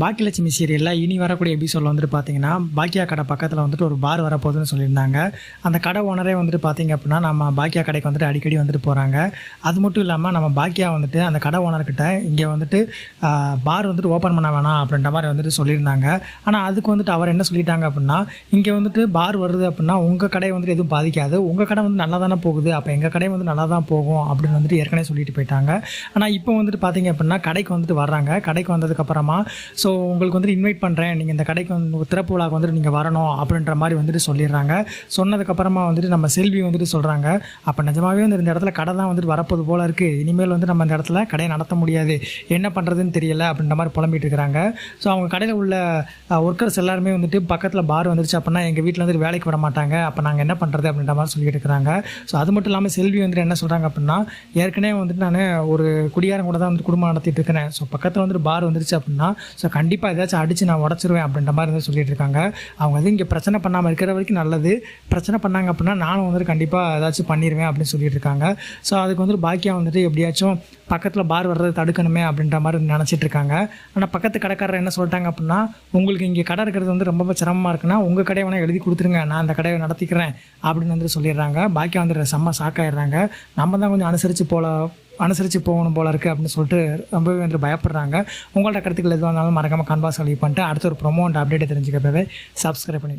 பாக்கியலட்சுமி சீரியலில் இனி வரக்கூடிய எபிசோடில் வந்துட்டு பார்த்தீங்கன்னா பாக்கியா கடை பக்கத்தில் வந்துட்டு ஒரு பார் வரப்போகுதுன்னு சொல்லியிருந்தாங்க. அந்த கடை ஓனரே வந்துட்டு பார்த்தீங்க அப்படின்னா நம்ம பாக்கியா கடைக்கு வந்துட்டு அடிக்கடி வந்துட்டு போகிறாங்க அது மட்டும் இல்லாமல் நம்ம பாக்கியா வந்துட்டு அந்த கடை ஓனர்கிட்ட இங்கே வந்துட்டு பார் வந்துட்டு ஓப்பன் பண்ண வேணாம் அப்படின்ற மாதிரி வந்துட்டு சொல்லியிருந்தாங்க. ஆனால் அதுக்கு வந்துட்டு அவர் என்ன சொல்லிட்டாங்க அப்படின்னா இங்கே வந்துட்டு பார் வருது அப்படின்னா உங்கள் கடை வந்துட்டு எதுவும் பாதிக்காது. உங்கள் கடை வந்து நல்லா தானே போகுது. அப்போ எங்கள் கடை வந்து நல்லா தான் போகும் அப்படின்னு வந்துட்டு ஏற்கனவே சொல்லிட்டு போயிட்டாங்க. ஆனால் இப்போ வந்துட்டு பார்த்தீங்க அப்படின்னா கடைக்கு வந்துட்டு வர்றாங்க. கடைக்கு வந்ததுக்கப்புறமா ஸோ உங்களுக்கு வந்துட்டு இன்வைட் பண்ணுறேன் நீங்கள் இந்த கடைக்கு வந்து திறப்பு விழாக்கு வந்துட்டு நீங்கள் வரணும் அப்படின்ற மாதிரி வந்துட்டு சொல்லிடுறாங்க. சொன்னதுக்கப்புறமா வந்துட்டு நம்ம செல்வி வந்துட்டு சொல்கிறாங்க அப்போ நிஜமாகவே வந்து இந்த இடத்துல கடை தான் வந்துட்டு வரப்போது போல் இருக்குது இனிமேல் வந்து நம்ம இந்த இடத்துல கடையை நடத்த முடியாது. என்ன பண்ணுறதுன்னு தெரியல அப்படின்ற மாதிரி புலம்பிட்டு இருக்கிறாங்க. ஸோ அவங்க கடையில் உள்ள ஒர்க்கர்ஸ் எல்லாருமே வந்துட்டு பக்கத்தில் பார் வந்துருச்சு அப்படின்னா எங்கள் வீட்டில் வந்துட்டு வேலைக்கு விட மாட்டாங்க. அப்போ நாங்கள் என்ன பண்ணுறது அப்படின்ற மாதிரி சொல்லிட்டு இருக்கிறாங்க. ஸோ அது மட்டும் இல்லாமல் செல்வி வந்துட்டு என்ன சொல்கிறாங்க அப்படின்னா ஏற்கனவே வந்துட்டு நான் ஒரு குடியாரம் கூட தான் வந்து குடும்பம் நடத்திட்டு இருக்கிறேன். ஸோ பக்கத்தில் வந்துட்டு பார் வந்துருச்சு அப்படின்னா ஸோ கண்டிப்பாக ஏதாச்சும் அடித்து நான் உடச்சிருவேன் அப்படின்ற மாதிரி வந்து சொல்லிட்டு இருக்காங்க. அவங்க வந்து இங்கே பிரச்சனை பண்ணாமல் இருக்கிற வரைக்கும் நல்லது. பிரச்சனை பண்ணாங்க அப்படின்னா நானும் வந்துட்டு கண்டிப்பாக ஏதாச்சும் பண்ணிடுவேன் அப்படின்னு சொல்லிட்டு இருக்காங்க. ஸோ அதுக்கு வந்துட்டு பாக்கியா வந்துட்டு எப்படியாச்சும் பக்கத்தில் பார் வர்றதை தடுக்கணுமே அப்படின்ற மாதிரி நினச்சிட்டு இருக்காங்க. ஆனால் பக்கத்து கடைக்காரர் என்ன சொல்லிட்டாங்க அப்படின்னா உங்களுக்கு இங்கே கடை இருக்கிறது வந்து ரொம்ப சிரமமாக இருக்குன்னா உங்கள் கடையை வேணால் எழுதி கொடுத்துருங்க. நான் அந்த கடையை நடத்திக்கிறேன். அப்படின்னு வந்துட்டு சொல்லிடுறாங்க. பாக்கியா வந்துட்டு செம்ம சாக்காயிடுறாங்க நம்ம தான் கொஞ்சம் அனுசரித்து போல அனுசரித்து போகணும் போல இருக்குது அப்படின்னு சொல்லிட்டு ரொம்பவே வந்து பயப்படுறாங்க. உங்கள்ட்ட கருத்துக்கள் எதுவாக இருந்தாலும் மறக்காமல் கன்பாஸ் கழிவு பண்ணிட்டு அடுத்த ஒரு ப்ரொமோ அண்ட் அப்டேட்டை தெரிஞ்சுக்கப்பவே சப்ஸ்கிரைப் பண்ணி